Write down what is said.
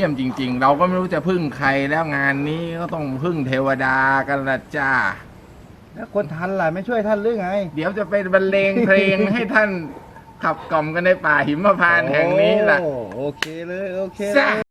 ี่ยมจริง ๆ เราก็ไม่รู้จะพึ่งใครแล้วงานนี้ก็ต้องพึ่งเทวดากันละจ้า แล้วคนทันล่ะไม่ช่วยท่านหรือไง เดี๋ยวจะไปบรรเลงเพลงให้ท่านขับกล่อมกันในป่าหิมพานต์แห่งนี้ล่ะ โอ้โอเคเลย โอเคเลย จ้